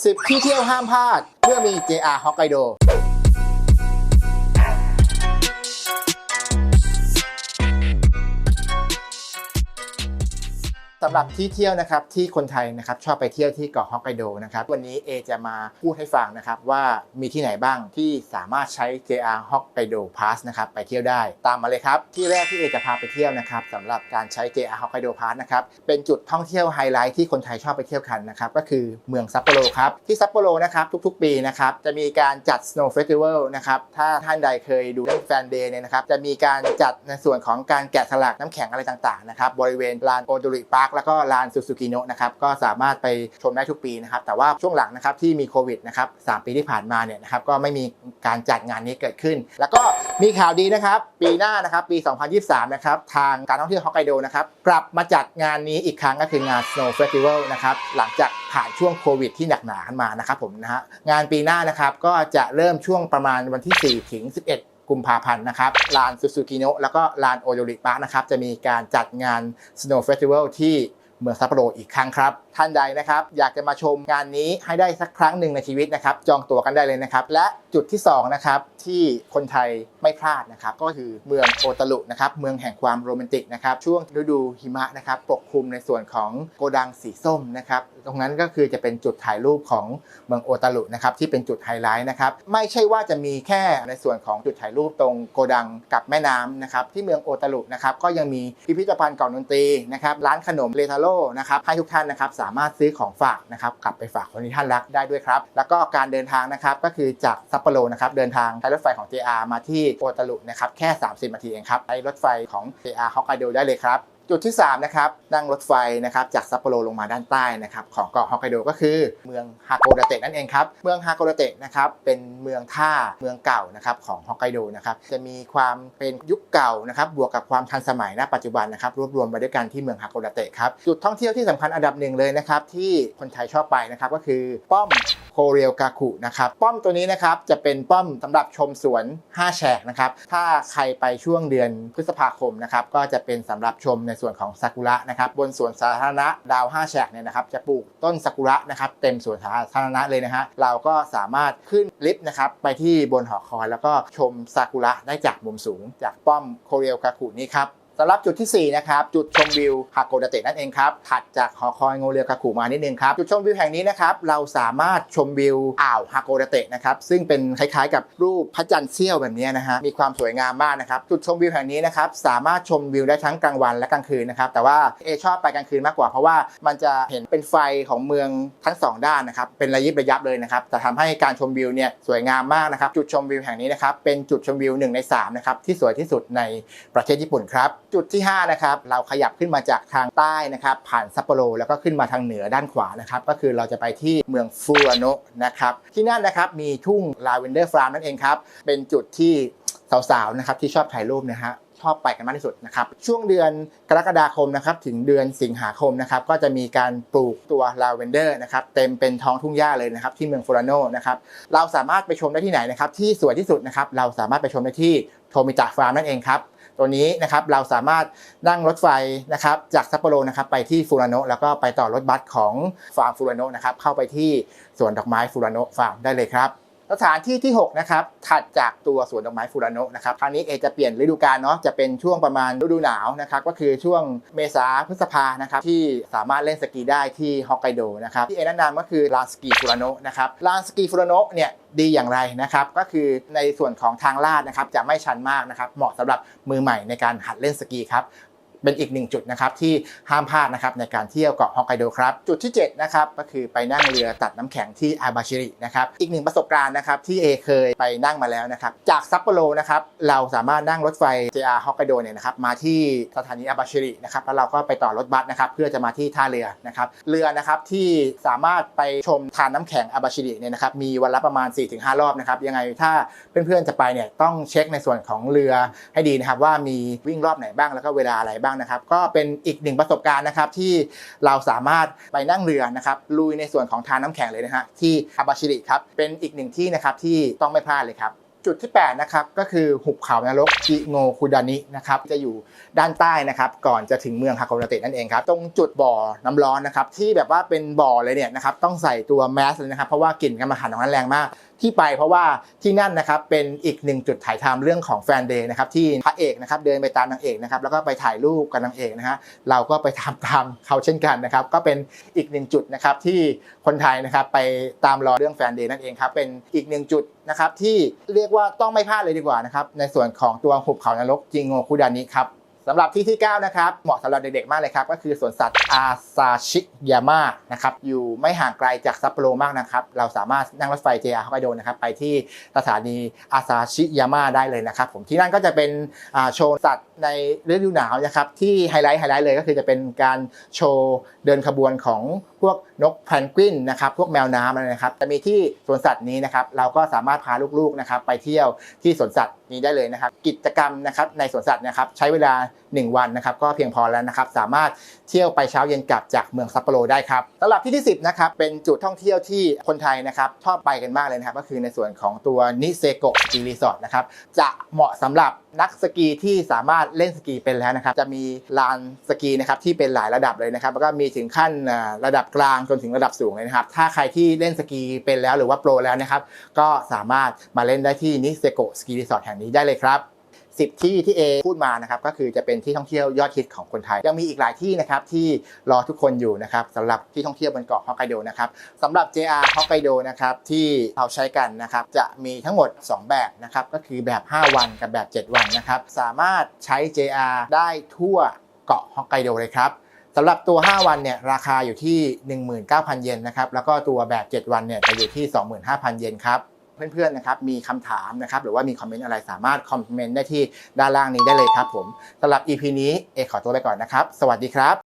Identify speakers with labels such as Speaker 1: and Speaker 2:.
Speaker 1: 10 ที่เที่ยวห้ามพลาดเพื่อมี JR Hokkaido สำหรับที่เที่ยวนะครับที่คนไทยนะครับชอบไปเที่ยวที่เกาะฮอกไกโดนะครับวันนี้เอจะมาพูดให้ฟังนะครับว่ามีที่ไหนบ้างที่สามารถใช้ JR Hokkaido Pass นะครับไปเที่ยวได้ตามมาเลยครับ ที่แรกที่เอจะพาไปเที่ยวนะครับสำหรับการใช้ JR Hokkaido Pass นะครับเป็นจุดท่องเที่ยวไฮไลท์ที่คนไทยชอบไปเที่ยวกันนะครับก็คือเมืองซัปโปโรครับที่ซัปโปโรนะครับทุกๆ ปีนะครับจะมีการจัด Snow Festival นะครับถ้าท่านใดเคยดูเรื่องแฟนเดย์เนี่ยนะครับจะมีการจัดในส่วนของการแกะสลักน้ำแข็งอะไรต่างๆนะครับบริเวณลานโอโดริพาร์คแล้วก็ลานซูซูกิโนะนะครับก็สามารถไปชมได้ทุกปีนะครับแต่ว่าช่วงหลังนะครับที่มีโควิดนะครับสามปีที่ผ่านมาเนี่ยนะครับก็ไม่มีการจัดงานนี้เกิดขึ้น แล้วก็มีข่าวดีนะครับ ปีหน้านะครับปี 2023 นะครับทางการท่องเที่ยวฮอกไกโดนะครับกลับมาจัดงานนี้อีกครั้งก็คืองาน Snow Festival นะครับหลังจากผ่านช่วงโควิดที่หนักหนาขึ้นมานะครับผมนะฮะงานปีหน้านะครับก็จะเริ่มช่วงประมาณวันที่ 4 ถึง 11 กุมภาพันธ์นะครับลานซูซูกิโนะแล้วก็ลานโอโยริปะนะครับจะมีการจัดงาน Snow Festival ที่เมืองซัปโปโรอีกครั้งครับ ท่านใดนะครับ อยากจะมาชมงานนี้ให้ได้สักครั้งหนึ่งในชีวิตนะครับ จองตั๋วกันได้เลยนะครับ และจุดที่สองนะครับที่คนไทยไม่พลาดนะครับ ก็คือเมืองโอตารุนะครับ เมืองแห่งความโรแมนติกนะครับ ช่วงฤดูหิมะนะครับ ปกคลุมในส่วนของโกดังสีส้มนะครับ ตรงนั้นก็คือจะเป็นจุดถ่ายรูปของเมืองโอตารุนะครับ ที่เป็นจุดไฮไลท์นะครับ ไม่ใช่ว่าจะมีแค่ในส่วนของจุดถ่ายรูปตรงโกดังกับแม่น้ำนะครับ ที่เมืองโอตารุนะครับ ก็ยังมีพิพิธภัณฑ์เก่าดนตรีนะครับ ร้านขนมเลทาโร่นะครับ ให้ทุกท่านนะครับสามารถซื้อของฝากนะครับกลับไปฝากคนที่ท่านรักได้ด้วยครับ แล้วก็การเดินทางนะครับก็คือจากซัปโปโรนะครับเดินทางใช้รถไฟของ JR มาที่โอตารุนะครับแค่ 30นาทีเองครับใช้รถไฟของ JR ฮอกไกโดได้เลยครับ จุดที่ 3 นะครับ นั่งรถไฟนะครับจากซัปโปโรลงมาด้านใต้นะครับของเกาะฮอกไกโดก็คือเมืองฮาโกดาเตะนั่นเองครับ เมืองฮาโกดาเตะนะครับเป็นเมืองท่าเมืองเก่านะครับของฮอกไกโดนะครับจะมีความเป็นยุคเก่านะครับบวกกับความทันสมัยณปัจจุบันนะครับรวบรวมไว้ด้วยกันที่เมืองฮาโกดาเตะครับจุดท่องเที่ยวที่สำคัญอันดับหนึ่งเลยนะครับที่คนไทยชอบไปนะครับก็คือป้อม โคเรียลกาคุนะครับ ป้อมตัวนี้นะครับจะเป็นป้อมสำหรับชมสวน 5 แฉกนะครับ ถ้าใครไปช่วงเดือนพฤษภาคมนะครับก็จะเป็นสำหรับชมในส่วนของซากุระนะครับบนสวนสาธารณะดาว 5 แฉกเนี่ยนะครับจะปลูกต้นซากุระนะครับเต็มสวนสาธารณะเลยนะฮะเราก็สามารถขึ้นลิฟต์นะครับไปที่บนหอคอยแล้วก็ชมซากุระได้จากมุมสูง จากป้อมโคเรียลกาคุนี้ครับำหรับจุดทีสี่ 4 นะครับ จุดชมวิวฮาโกดาเตะนั่นเองครับ ถัดจากหอคอยโงเรียวคาคุมานิดนึงครับ จุดชมวิวแห่งนี้นะครับ เราสามารถชมวิวอ่าวฮาโกดาเตะนะครับ ซึ่งเป็นคล้ายๆ กับรูปพระจันทร์เสี้ยวแบบนี้นะฮะ มีความสวยงามมากนะครับ จุดชมวิวแห่งนี้นะครับ สามารถชมวิวได้ทั้งกลางวันและกลางคืนนะครับ แต่ว่าเอชอบไปกลางคืนมากกว่า เพราะว่ามันจะเห็นเป็นไฟของเมืองทั้งสองด้านนะครับ เป็นระยิบระยับเลยนะครับจะทำให้การชมวิวเนี่ยสวยงามมากนะครับ จุดชมวิวแห่งนี้นะครับ เป็นจุดชมวิวหนึ่งในสามนะครับที่สวยที่สุดในประเทศญี่ปุ่นครับจุดที่ห้านะครับ เราขยับขึ้นมาจากทางใต้นะครับ ผ่านซัปโปโรแล้วก็ขึ้นมาทางเหนือด้านขวานะครับ ก็คือเราจะไปที่เมืองฟูรโนะนะครับ ที่นั่นนะครับมีทุ่งลาเวนเดอร์ฟาร์มนั่นเองครับ เป็นจุดที่สาวๆนะครับที่ชอบถ่ายรูปนะฮะชอบไปกันมากที่สุดนะครับ ช่วงเดือนกรกฎาคมนะครับถึงเดือนสิงหาคมนะครับก็จะมีการปลูกตัวลาเวนเดอร์นะครับเต็มเป็นท้องทุ่งหญ้าเลยนะครับที่เมืองฟูรานโนนะครับเราสามารถไปชมได้ที่ไหนนะครับที่สวยที่สุดนะครับเราสามารถไปชมได้ที่โทมิตะฟาร์มนั่นเองครับ ตัวนี้นะครับเราสามารถนั่งรถไฟนะครับจากซัปโปโรนะครับไปที่ฟูรานโนแล้วก็ไปต่อรถบัสของฟาร์มฟูรานโนนะครับเข้าไปที่สวนดอกไม้ฟูรานโนฟาร์มได้เลยครับ สถานที่ที่ 6 นะครับ ถัดจากตัวสวนดอกไม้ฟูรานโนะนะครับคราวนี้เอจะเปลี่ยนฤดูกาลเนาะจะเป็นช่วงประมาณฤดูหนาวนะครับก็คือช่วงเมษาพฤษภานะครับที่สามารถเล่นสกีได้ที่ฮอกไกโดนะครับที่เอแนะนำก็คือลานสกีฟูรานโนะนะครับลานสกีฟูรานโนะเนี่ยดีอย่างไรนะครับก็คือในส่วนของทางลาดนะครับจะไม่ชันมากนะครับเหมาะสำหรับมือใหม่ในการหัดเล่นสกีครับ เป็นอีกหนึ่งจุดนะครับที่ห้ามพลาดนะครับในการเที่ยวเกาะฮอกไกโดครับ จุดที่7นะครับก็คือไปนั่งเรือตัดน้ำแข็งที่อาบาชิรินะครับอีกหนึ่งประสบการณ์นะครับที่เอเคยไปนั่งมาแล้วนะครับจากซัปโปโรนะครับเราสามารถนั่งรถไฟ JR ฮอกไกโดเนี่ยนะครับมาที่สถานีอาบาชิรินะครับแล้วเราก็ไปต่อรถบัสนะครับเพื่อจะมาที่ท่าเรือนะครับเรือนะครับที่สามารถไปชมทานน้ำแข็งอาบาชิริเนี่ยนะครับมีวันละประมาณ 4-5 รอบนะครับยังไงถ้าเพื่อนๆจะไปเนี่ยต้องเช็คในส่วนของเรือให้ดีนะครับว่ามีวิ่งรอบไหนบ้างแล้วก็เวลาอะไรบ้างนะครับ ก็เป็นอีกหนึ่งประสบการณ์นะครับที่เราสามารถไปนั่งเรือนะครับลุยในส่วนของทานน้ำแข็งเลยนะฮะที่อาบาชิริครับเป็นอีกหนึ่งที่นะครับที่ต้องไม่พลาดเลยครับจุดที่8นะครับก็คือหุบเขานรกจิโงคุดานินะครับจะอยู่ด้านใต้นะครับก่อนจะถึงเมืองฮากโกนาเตะนั่นเองครับตรงจุดบ่อน้ำร้อนนะครับที่แบบว่าเป็นบ่อเลยเนี่ยนะครับต้องใส่ตัวแมสเลยนะครับเพราะว่ากลิ่นการมาหันของนั้นแรงมาก ที่ไปเพราะว่าที่นั่นนะครับเป็นอีกหนึ่งจุดถ่ายทำเรื่องของแฟนเดย์นะครับที่พระเอกนะครับเดินไปตามนางเอกนะครับแล้วก็ไปถ่ายรูปกับนางเอกนะฮะเราก็ไปทำตามเขาเช่นกันนะครับก็เป็นอีกหนึ่งจุดนะครับที่คนไทยนะครับไปตามรอเรื่องแฟนเดย์นั่นเองครับเป็นอีกหนึ่งจุดนะครับที่เรียกว่าต้องไม่พลาดเลยดีกว่านะครับในส่วนของตัวหุบเขานรกจิงโงคุดานิครับ สำหรับที่ที่ 9 นะครับ เหมาะสำหรับเด็กๆ มากเลยครับ ก็คือสวนสัตว์อาซาชิยาม่านะครับ อยู่ไม่ห่างไกลจากซัปโปโรมากนะครับ เราสามารถนั่งรถไฟ JR ฮอกไกโดนะครับ ไปที่สถานีอาซาชิยาม่าได้เลยนะครับ ผมที่นั่นก็จะเป็นโชว์สัตว์ ในฤดูหนาวนะครับที่ไฮไลท์ไฮไลท์เลยก็คือจะเป็นการโชว์เดินขบวนของพวกนกแพนกวินนะครับพวกแมวน้ำอะไรนะครับจะมีที่สวนสัตว์นี้นะครับเราก็สามารถพาลูกๆนะครับไปเที่ยวที่สวนสัตว์นี้ได้เลยนะครับ กิจกรรมนะครับในสวนสัตว์นะครับใช้เวลา 1 วันนะครับก็เพียงพอแล้วนะครับสามารถเที่ยวไปเช้าเย็นกลับจากเมืองซัปโปโรได้ครับสำหรับที่ที่ 10นะครับเป็นจุดท่องเที่ยวที่คนไทยนะครับชอบไปกันมากเลยนะครับก็คือในส่วนของตัวนิเซโกจีรีสอร์ทนะครับจะเหมาะสำหรับ นักสกีที่สามารถเล่นสกีเป็นแล้วนะครับ จะมีลานสกีนะครับที่เป็นหลายระดับเลยนะครับ แล้วก็มีถึงขั้นระดับกลางจนถึงระดับสูงเลยนะครับ ถ้าใครที่เล่นสกีเป็นแล้วหรือว่าโปรแล้วนะครับ ก็สามารถมาเล่นได้ที่นิเซโกสกีรีสอร์ทแห่งนี้ได้เลยครับ 10 ที่ที่เอพูดมานะครับก็คือจะเป็นที่ท่องเที่ยวยอดฮิตของคนไทย ยังมีอีกหลายที่นะครับที่รอทุกคนอยู่นะครับสำหรับที่ท่องเที่ยวบนเกาะฮอกไกโดนะครับสำหรับ JR ฮอกไกโดนะครับที่เราใช้กันนะครับจะมีทั้งหมด 2 แบบนะครับก็คือแบบ 5 วันกับแบบ 7 วันนะครับสามารถใช้ JR ได้ทั่วเกาะฮอกไกโดเลยครับสำหรับตัว 5 วันเนี่ยราคาอยู่ที่ 19,000 เยนนะครับแล้วก็ตัวแบบ 7 วันเนี่ยจะอยู่ที่ 25,000 เยนครับ เพื่อนๆนะครับมีคำถามนะครับหรือว่ามีคอมเมนต์อะไรสามารถคอมเมนต์ได้ที่ด้านล่างนี้ได้เลยครับผมสำหรับ EP นี้เอขอตัวไปก่อนนะครับ สวัสดีครับ